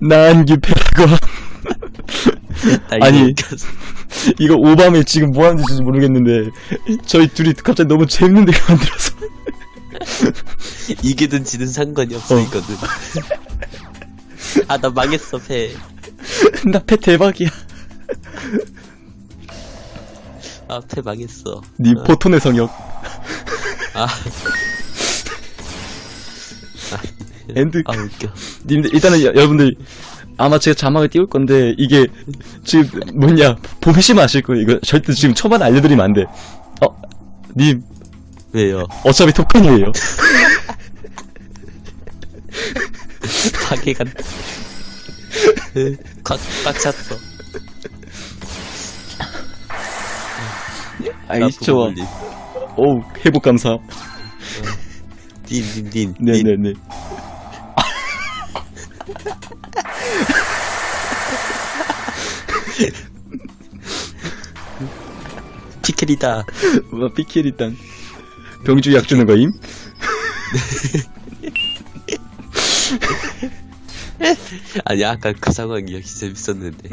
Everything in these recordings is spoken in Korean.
난기패라고. 나 아니. 이거 오밤에 지금 뭐 하는 짓인지 모르겠는데 저희 둘이 갑자기 너무 재밌는데 만들어서. 이기든 지든 상관이 없어 어. 이거는 아나 망했어 패. 나 패 대박이야 아, 패 망했어. 니 어. 포톤의 성역 아, 엔드 아, 웃겨. 님들 일단은 여, 여러분들 아마 제가 자막을 띄울 건데 이게 지금 뭐냐 보시면 아실 거예요 이거 절대 지금 초반에 알려드리면 안 돼 어? 님 왜요? 어차피 톡판이에요 파괴가. 꽉, 꽉 찼어. 아이 좋아 님, 오우 회복 감사 님. 네네네 피켈이다. 와 피킬 일단 병주 약 주는 거임? 아니, 아까 그 상황이 역시 재밌었는데.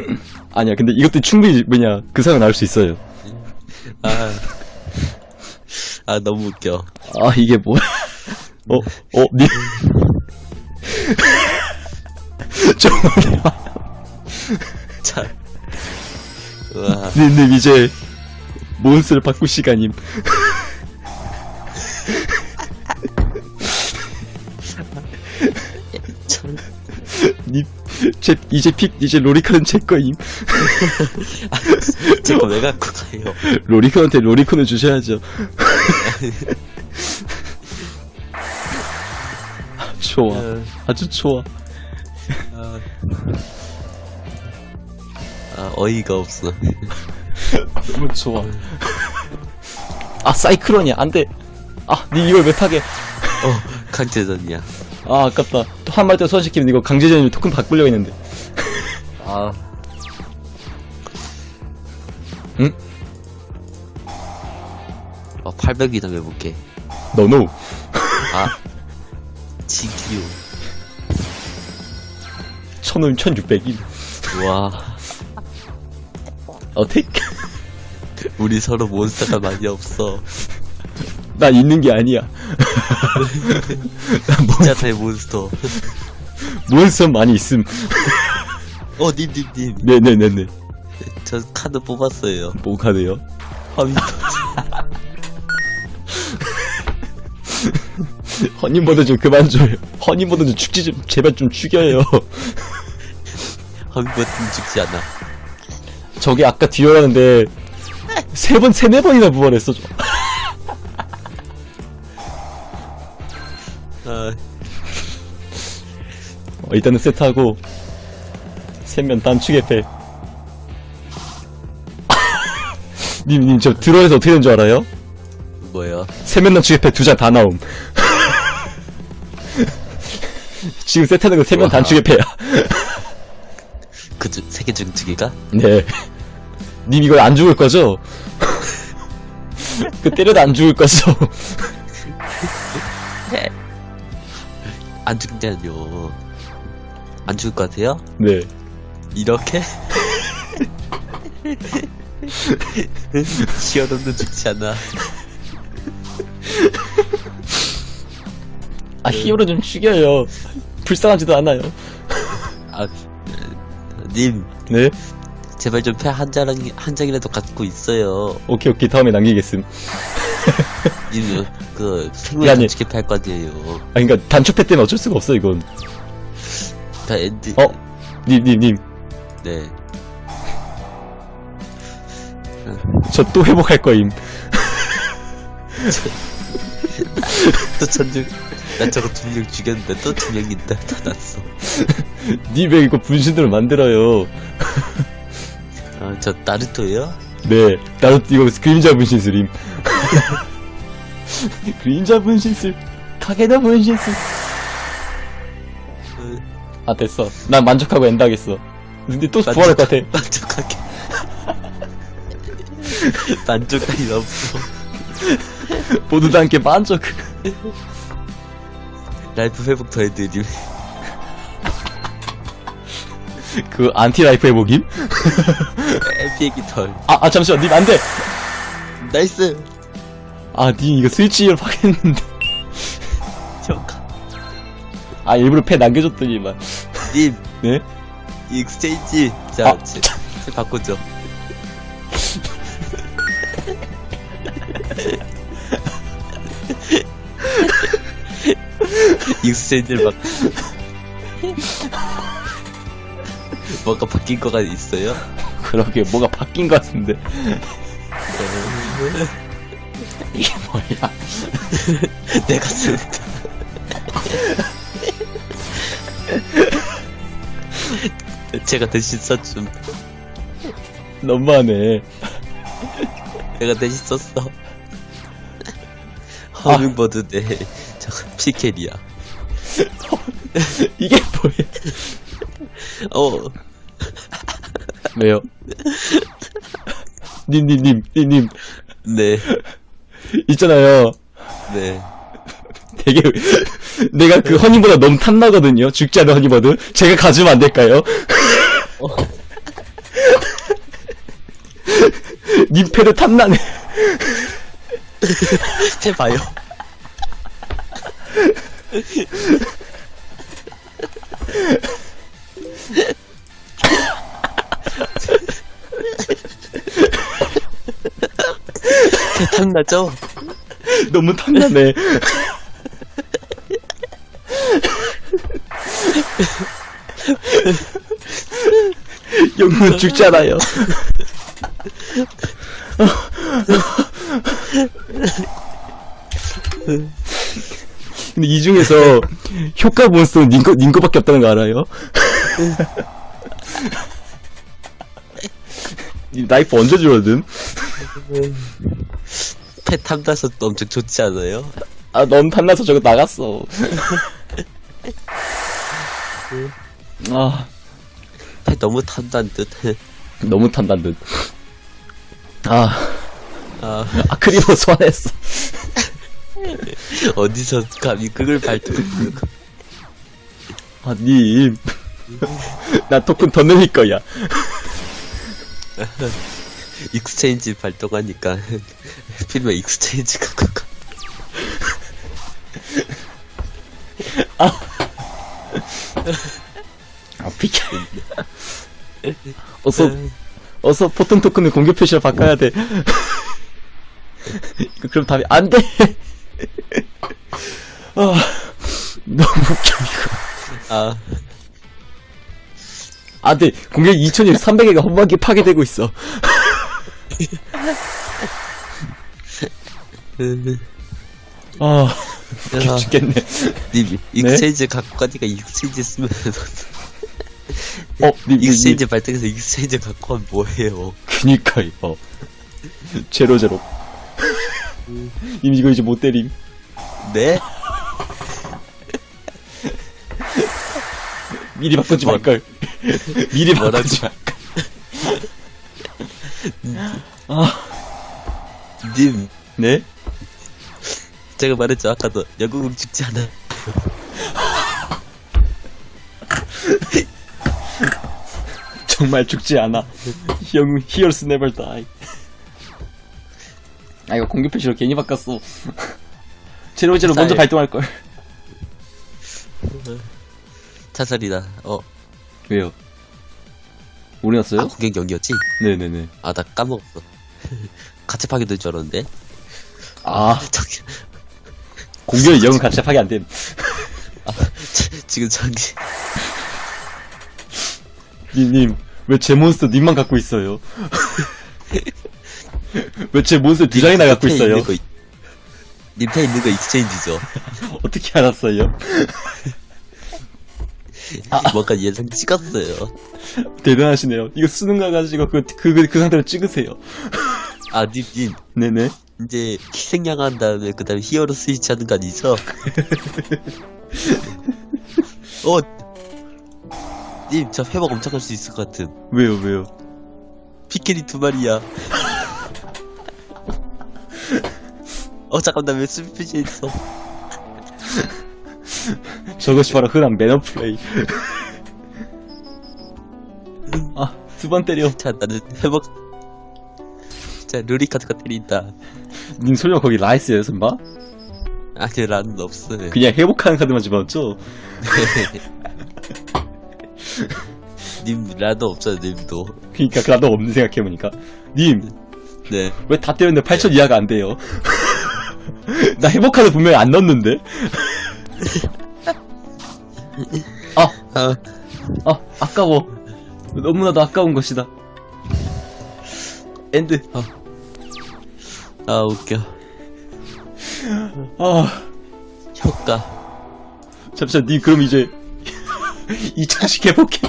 아니야 근데 이것도 충분히 뭐냐 그 상황 나올 수 있어요 아. 아, 너무 웃겨. 아 이게 뭐야 어? 어? 니좀 참. 우와. 님 님 이제 몬스를 바꿀 시간임 제, 이제 픽 이제 로리콘은 제 거임. 제거 왜 갖고 가요? 로리콘한테 로리콘을 주셔야죠. 좋아. 어, 아주 좋아. 아, 아, 어이가 없어. 너무 좋아. 아 사이클론이야. 안 돼. 아 니 이걸 왜 타게? 어, 강제전이야. 아 아깝다 또한말더 소환시키면 이거 강제전이 토큰 바꾸려고 했는데 아. 응? 어, 800이나 해볼게. 너노 아. 지기요. 천원 1600이 와. 어택? 우리 서로 몬스터가 많이 없어. 나 있는 게 아니야 나 진짜 대 몬스터. 몬스터 많이 있음 어, 님, 님, 님. 네네네네 저 카드 뽑았어요. 뭐 카드요? 허미, 허니버드 좀 그만 줘요 허니버드 좀 죽지 좀 제발 좀 죽여요 버튼 죽지 않아. 저기 아까 듀얼하는데 세 번, 세네 번이나 부활했어 저. 어, 일단은 세트하고 세면 단축에 패 님 님 저 드로에서 어떻게 된 줄 알아요? 뭐야? 세면 단축에 패 두 장 다 나옴 지금 세트하는 거 세면 우와. 단축에 패야 그, 중- 세개 중두 개가? 네. 님 이거 안 죽을 거죠? 그 때려도 안 죽을 거죠? 안 죽냐뇨. 안 죽을 것 같아요? 네. 이렇게? 시어놈도 죽지 않아. 아, 히어로 좀 죽여요. 불쌍하지도 않아요. 아, 님, 네. 제발 좀 패 한 장, 한 장이라도 갖고 있어요. 오케이, 오케이. 다음에 남기겠음. 님, 그, 생물 야, 니- 단축해 팔 거아니에요. 아, 그니까, 단축패 때문에 어쩔 수가 없어, 이건. 다 엔드, 어? 님, 님, 님. 네. 저 또 회복할 거임. 또 천중, 나 저거 두 명 죽였는데 또 두 명 있다. 다 났어. 님 왜 이거 분신들을 만들어요? 아, 저 나루토예요? 네. 나도 이거 그림자 분신술임. 그림자 분신술. 가게다 분신술. 어, 아, 됐어. 난 만족하고 엔다겠어. 근데 또 부활할 것 같아. 만족하게. 만족감이 없어. 모두 다 함께 만족. 라이프 회복 더 해드림. 그 안티 라이프 해보김? 에피액이 덜. 아, 아 잠시만, 님 안 돼. 나이스! 아, 님 이거 스위치를 파겠는데. 아, 일부러 패 남겨줬더니만. 님, 네? 이 익스체인지. 자, 아. 제, 제 바꾸죠. 익스체인지를 막. 뭔가 바뀐 거가 있어요? 그러게, 뭐가 바뀐 것 같은데. 이게 뭐야? 내가 쓰는 제가 대신 썼좀 너무하네. 내가 대신 썼어 허밍버드 네 저거 피켈이야 이게 뭐야? 어 왜요? 님, 님, 님, 님, 님. 네, 있잖아요. 네. 되게, 내가 그 허니보다 너무 탐나거든요. 죽지 않은 허니버드. 제가 가지면 안 될까요? 님 패도 탐나네. 해봐요. 탐나죠? 너무 탐나네. 영문 죽지 않아요. 근데 이 중에서 효과 몬스터는 닌 거, 닌 거밖에 없다는 거 알아요? 이 나이프 언제 줄어든? 패 탐나서 엄청 좋지 않아요? 아, 너무 탐나서 저거 나갔어. 아, 패 너무 탐난 듯. 너무 탐난 듯. 아, 아, 아, 크리버 소환했어. 어디서 감히 그걸 발톱을 아, 님. 나 토큰 더 늘릴 거야. 익스체인지 발동하니까 필면 익스체인지 갖고 가. 아, 비켜. 어서, 어서 포톤 토큰을 공격 표시로 바꿔야 돼. 그럼 답이 안 돼. 아, 너무 웃겨, 이거. 아, 아, 네. 공격 2600개가 험하게 파괴되고 있어. 음, 아, 아, 죽겠네. 님 익스체인지 갖고 가니까 익스체인지 쓰면 어. 익스체인지 발동해서 익스체인지 갖고 하면 뭐해요? 그니까요. 어. 제로, 제로. 님, 이거 이제 못 때림. 네? 미리 바꾸지 뭐- 말걸. 미리 뭐라고? 바꾸지 말걸. 아, 님 네? 제가 말했죠 아까도 영국은 죽지 않아. 정말 죽지 않아. 영웅, 히어스 네벌 다이. 아, 이거 공격 표시로 괜히 바꿨어. 제로, 제로 먼저 사일. 발동할 걸. 차살이다. 어, 왜요? 우리 아 났어요? 공격 0이었지? 네네네. 아 나 까먹었어. 같이 파괴될 줄 알았는데. 아, 저기 공격이 영웅 같이 합하게 안 됨. 지금 저기 님, 왜 제 몬스터 님만 갖고 있어요? 왜 제 몬스터 두 장이나 갖고 있어요? 있는 거, 님패 있는 거 익스체인지죠. 어떻게 알았어요? 뭔가 예상 찍었어요. 대단하시네요. 이거 쓰는 거 가지고 그, 그, 그, 그 상태로 찍으세요. 아, 님, 님. 네네. 이제 희생양 한 다음에 그 다음에 히어로 스위치 하는 거 아니죠? 어! 님, 저 회복 엄청 할 수 있을 것 같은. 왜요, 왜요? 피켈이 두 마리야. 어 잠깐 나 왜 스피치 있어 저것이 바로 흔한 매너 플레이. 아, 두 번 때려. 자 나는 회복 자 루리카드가 때린다 님 설마 거기 라이스예요, 설마? 아니 라는 없어요 그냥 회복하는 카드만 집어넣었죠? 님 라도 없어요 님도 그니까, 그 나도 없는 생각해보니까. 님, 네 왜 다 때렸는데 8천 이하가 안 돼요? 나 회복카드 분명히 안 넣었는데? 아, 아, 아, 아까워. 너무나도 아까운 것이다. 엔드. 아 웃겨 아, 효과 잠시만, 님 그럼 이제 이 장식 회복해.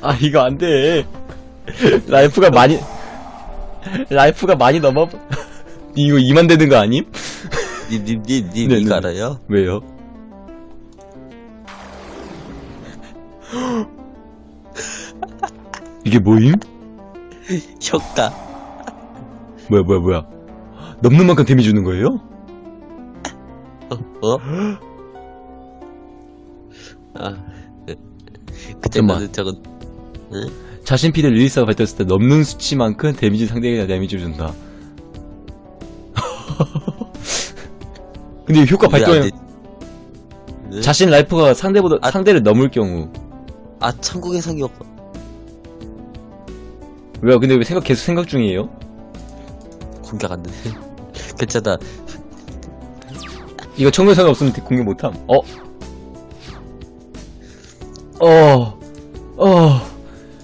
아, 이거 안 돼. 라이프가 많이, 라이프가 많이 넘어. 니 이거 2만 되는 거 아님? 님님님님 네, 이거 네. 알아요? 왜요? 이게 뭐임? 효과 뭐야, 뭐야, 뭐야. 넘는 만큼 데미 주는 거예요? 어? 어? 아 네. 그때. 나는 저건 응? 자신 피드 릴리스가 발동했을 때 넘는 수치만큼 데미지 상대에게 데미지를 준다. 근데 이 효과 왜안 발동해 돼? 네? 자신 라이프가 상대보다 아. 상대를 넘을 경우 아 천국의 성이 없 왜요? 근데 왜 생각 계속 생각 중이에요? 공격 안 되네 괜찮아 이거 청소상이 없으면 공격 못함. 어? 어? 어?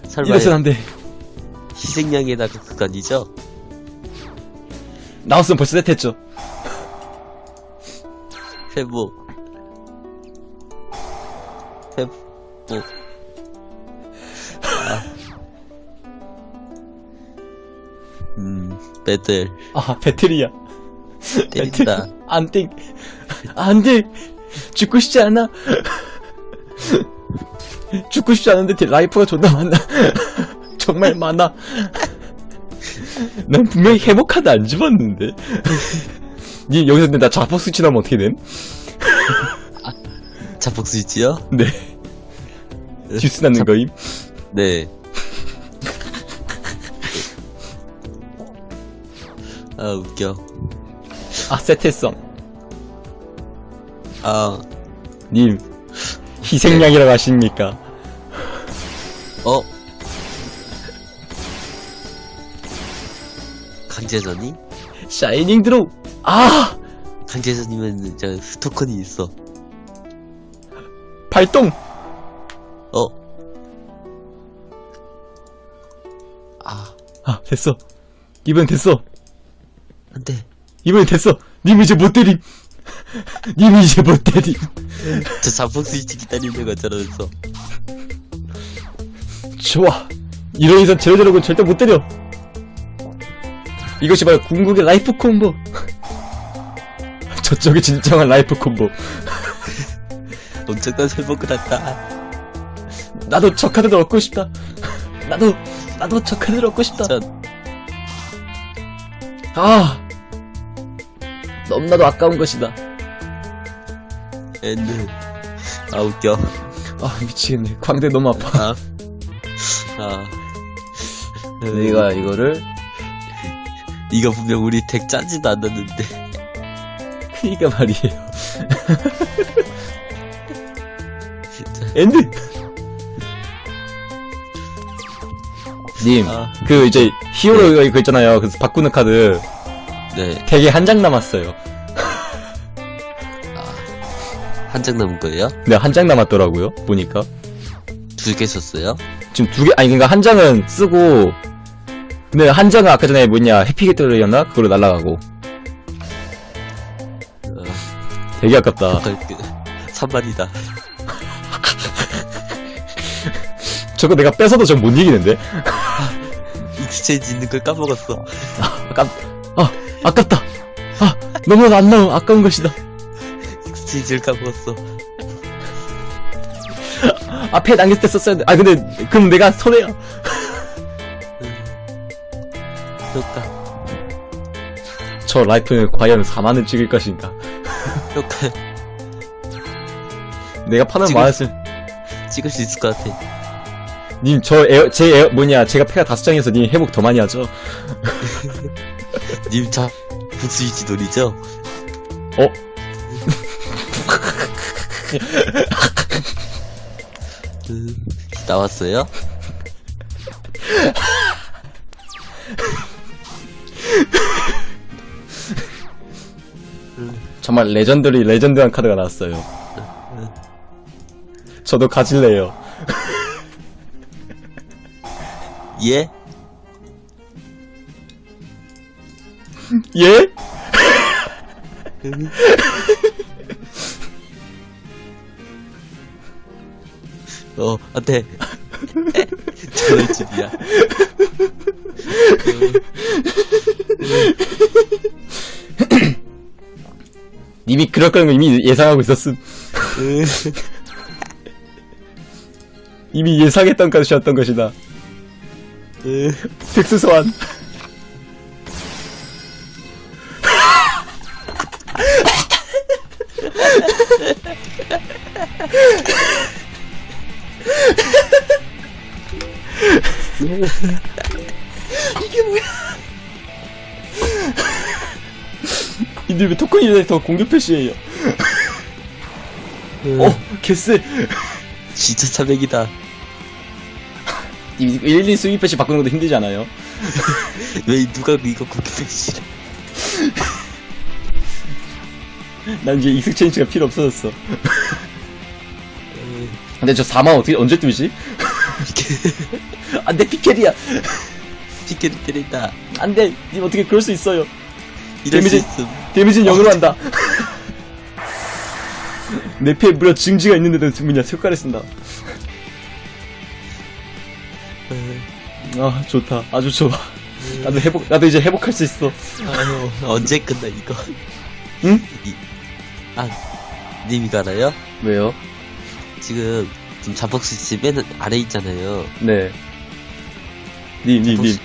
설마 이래선 안 돼. 희생양에다가 그거 아니죠? 나왔으면 벌써 세트했죠. 회복 회복 아. 음 배들 아, 배틀이야. 때린다 안 돼. 안 돼. 죽고 싶지 않아. 죽고 싶지 않은데 딜- 라이프가 존나 많아. 정말 많아. 난 분명히 회복카드 안 집었는데. 니 여기서 근데 나 자폭 스치 나면 어떻게 됨? 자폭 스위치요? 네. 듀스 낳는 거임? 네. 아 웃겨. 아, 세트했어. 아 님, 희생양이라고 하십니까? 어. 강제전이? 샤이닝 드로우! 아! 강제전이면 저 토큰이 있어. 발동! 어. 아 아, 됐어. 이번엔 됐어. 안 돼. 이번엔 됐어. 님 이제 못 때림. 님 이제 못 때림. 저 자폭 스위치 기다리는 거잖아면서. 좋아. 이런 이상 제로제로군 절대 못 때려. 이것이 바로 궁극의 라이프 콤보. 저쪽이 진정한 라이프 콤보. 엄청난 회복을 한다. 나도 저 카드를 얻고 싶다. 나도, 나도 저 카드를 얻고 싶다. 전 아. 너무나도 아까운 것이다. 엔드. 아 웃겨. 아, 미치겠네. 광대 너무 아파. 아. 아. 내가 이거를, 이거 분명 우리 덱 짜지도 않았는데. 크니까 말이에요. 진짜. 엔드! 님, 아. 그 이제 히어로 이거 이거 있잖아요. 그래서 바꾸는 카드 네. 되게 한 장 남았어요. 한 장 남은 거예요? 근데 한장 남았더라고요. 보니까 두 개 썼어요? 지금 두 개 아니 그러니까 한 장은 쓰고 근데 한 장은 아까 전에 뭐냐 해피게트였나 그걸로 날라가고 어, 되게 아깝다. 그, 3만이다. 저거 내가 뺏어도 전 못 이기는데. 익스체인지 있는 걸 까먹었어. 아깝 아 아깝다. 아 너무 안 나와 아까운 것이다. 익스체인지를 까먹었어. 앞에 남겼을 때 썼어야 돼. 아 근데 그럼 내가 손해야. 좋다. 저 라이프는 과연 4만을 찍을 것인가? 이렇게 내가 파는 지금- 많았을 찍을 수 있을 것 같아. 님, 저 에어, 제 에어, 뭐냐, 제가 패가 다섯 장에서 님 회복 더 많이 하죠? 님, 자, 부스위치 놀이죠? 어? 음, 나왔어요? 정말 레전드리, 레전드한 카드가 나왔어요. 저도 가질래요. 예? 예? 어, 안 돼. 저럴 줄이야. 님이 그럴 거면 이미 예상하고 있었음. 이미 예상했던 것이었던 것이다. 픽스 소환. 이게 뭐야? 이들 왜 토큰이 더 공격 표시예요? 어, 개쎄. 진짜 차백이다. 이 1, 2 스윙 패시 바꾸는 것도 힘들지 않아요? 왜 누가 이거 그렇게 백시래? 난 이제 익숙 체인지가 필요 없어졌어. 근데 저 4만 어떻게, 언제 뜨지? 안 돼, 피켈이야. 피켓을 때린다. 안 돼, 님 어떻게 그럴 수 있어요. 이럴 수 데미지- 있음. 데미지는 0으로 한다. 내 패에 무려 증지가 있는데도 뭐냐, 효과를 쓴다. 아, 좋다. 아주 좋아. 나도 회복, 나도 이제 회복할 수 있어. 아유, 언제 끝나, 이거? 응? 이, 아, 님 이거 알아요? 왜요? 지금, 지금 자폭스 집 맨 아래 있잖아요. 네. 님, 님, 님.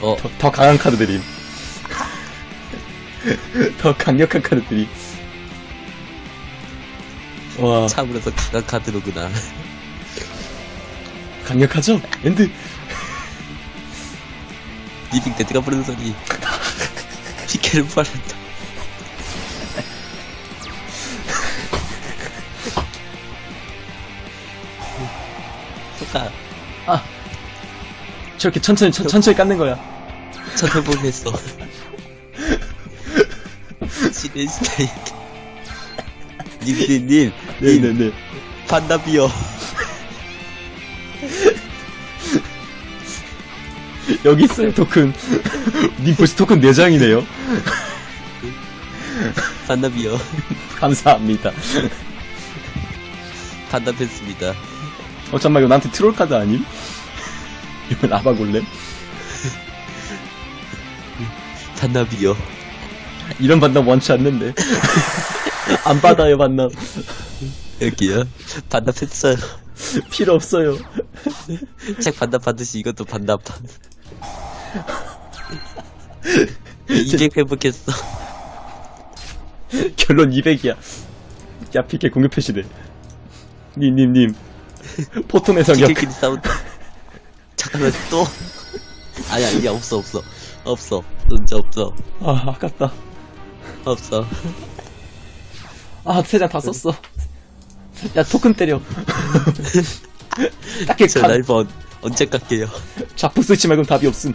어, 더, 더 강한 카드들임. 더 강력한 카드들이. 와, 참으로서 강한 카드로구나. 강력하죠? 엔드. 리빙 데드가 부르는 소리. 피켓을 부활한다. 효과, 저렇게 천천히, 천, 천천히 깎는 거야. 첫 회복했어. 시대 스타일. 님님, 님, 님, 네네네. 판다비어. 여기 있어요, 토큰. 님 벌써 토큰 4 장이네요. 판다비어. 감사합니다. 판다했습니다. 어, 잠깐만, 이거 나한테 트롤 카드 아님? 이건 아바골렘? 판다비어. 이런 반납 원치 않는데. 안 받아요, 반납. 여기요. 반납했어요. 필요 없어요. 책 반납 받듯이 이것도 반납. 200 회복했어. 결론 200이야. 야, 피케 공격 표시돼. 님, 님, 님. 포톤의 성격. 지킬끼리 싸운다. 잠깐만, 또. 아니, 아니, 없어, 없어. 없어. 진짜 없어. 아, 아깝다. 없어. 아, 세장 다 썼어. 야, 토큰 때려. 딱히 저 칸, 라이브 언, 언제 깎게요? 자꾸 스위치 말고는 답이 없음.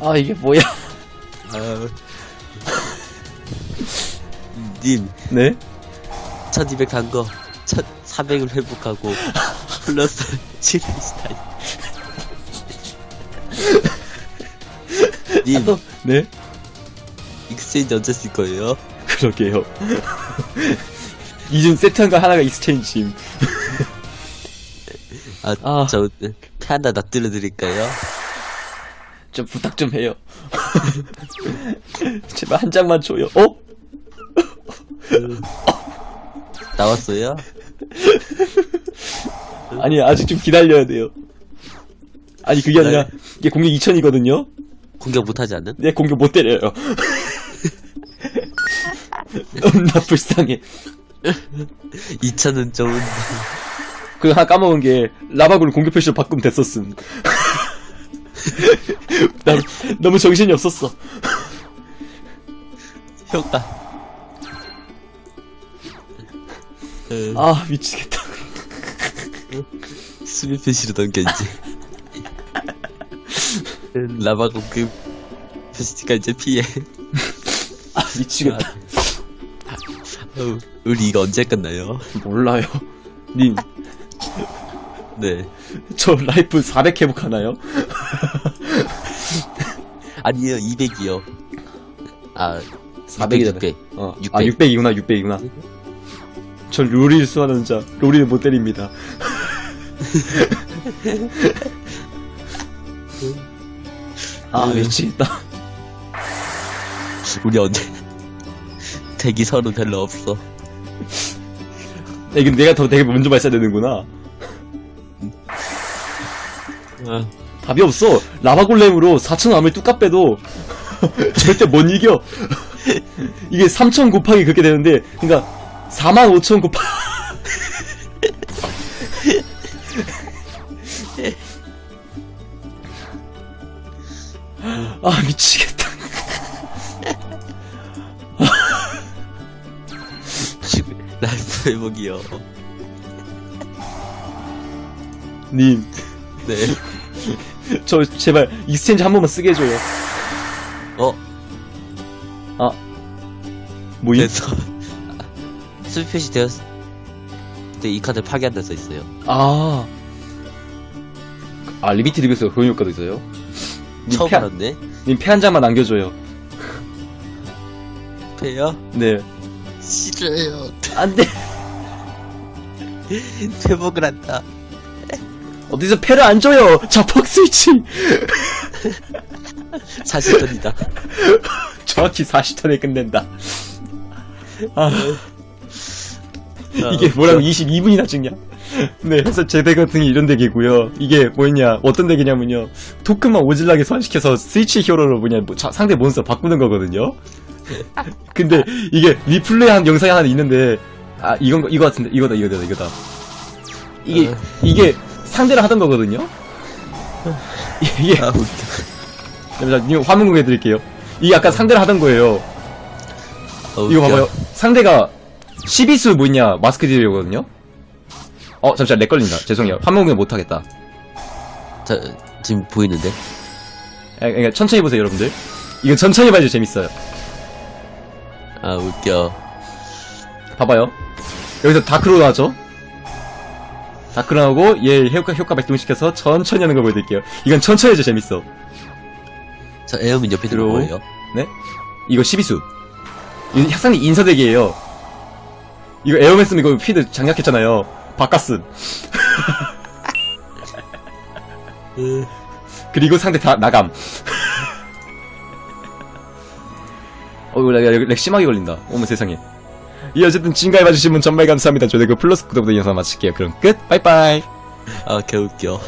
아, 이게 뭐야. 아. 님, 네? 1200간 거, 1400을 회복하고, 플러스 7일 스타일. 님, 또, 네? 익스체인지 언제 쓸 거예요? 그러게요. 이중 세트한 거 하나가 익스체인지임. 아, 아. 저, 패 하나 놔들어 드릴까요? 좀 부탁 좀 해요. 제발 한 장만 줘요. 어? 나왔어요? 아니, 아직 좀 기다려야 돼요. 아니 그게 아니라 이게 공격 2000이거든요? 공격 못하지 않는? 내 공격 못 때려요. 너무나 불쌍해 2천은 좀. 그 하나 까먹은 게 라바구를 공격 표시로 바꾸면 됐었음. 나 너무 정신이 없었어. 효과 어, 아 미치겠다 수비 표시로 넘겼지 라바 공급 표시가 이제 피해 아 미치겠다 어우, 우리 이거 언제 끝나요? 몰라요 님 네 저 라이프 400 회복하나요? 아니요 200이요 아 400이잖아 600. 어. 600. 아 600이구나 600이구나 전 롤일 수하는 자 롤이를 못 때립니다 아 미치겠다. 우리 언제 대기 선은 별로 없어. 이건 내가 더 되게 먼저 발사야 되는구나. 아, 답이 없어. 라바골렘으로 4천 암을 뚝까 빼도 절대 못 이겨. 이게 3천 곱하기 그렇게 되는데 그니까 4만 5천 곱하 아 미치겠다 라이프 회복이요 님 네 저 제발 익스체인지 한 번만 쓰게 해줘요 어? 뭐임? 됐어 수비 표시 되었을 때 이 카드 파괴한다 써 있어요 아. 아, 리미티드 교수가 그런 효과도 있어요? 님 처음 패, 알았네 님패 한 장만 남겨줘요. 패요? 네. 싫어요 안 돼. 회복을 한다 어디서 패를 안 줘요! 자폭 스위치! 40턴이다 정확히 40턴에 끝낸다. 아, 이게 뭐라고 22분이나 찍냐? 네, 그래서 제덱 같은 게 이런 덱이고요. 이게 뭐였냐, 어떤 덱이냐면요. 토큰만 오질나게 소환시켜서 스위치 히어로로 뭐냐, 뭐 자- 상대 몬스터 바꾸는 거거든요. 근데 이게 리플레이한 영상이 하나 있는데, 아, 이건, 거- 이거 같은데, 이거다, 이거다, 이거다. 이게, 어. 이게 상대를 하던 거거든요? 이게, 아 웃겨 님 화면 공개해드릴게요. 이게 아까 상대를 하던 거예요. 아, 이거. 봐봐요. 상대가 12수 뭐냐 마스크 딜이거든요. 어 잠시만 렉 걸린다. 죄송해요. 화면 공개 못하겠다. 자, 지금 보이는데? 아, 그러니까 천천히 보세요 여러분들. 이건 천천히 봐야지 재밌어요. 아 웃겨 봐봐요. 여기서 다크로 나왔죠? 다크로 나오고 얘 효과 효과 발동시켜서 천천히 하는 걸 보여드릴게요. 이건 천천히 해줘 재밌어. 저 에어민 옆에 들어 들어. 뭐예요? 네? 이거 12수. 이 상대 인사덱이에요. 이거 에어맨 쓰면 이거 피드 장약했잖아요. 바깥은. 그리고 상대 다 나감. 어, 이거 렉, 심하게 걸린다. 어머 세상에. 이 어쨌든 지금까지 봐주신 분 정말 감사합니다. 저희 그 플러스 구독도 영상 마칠게요. 그럼 끝. 빠이빠이. 아 개웃겨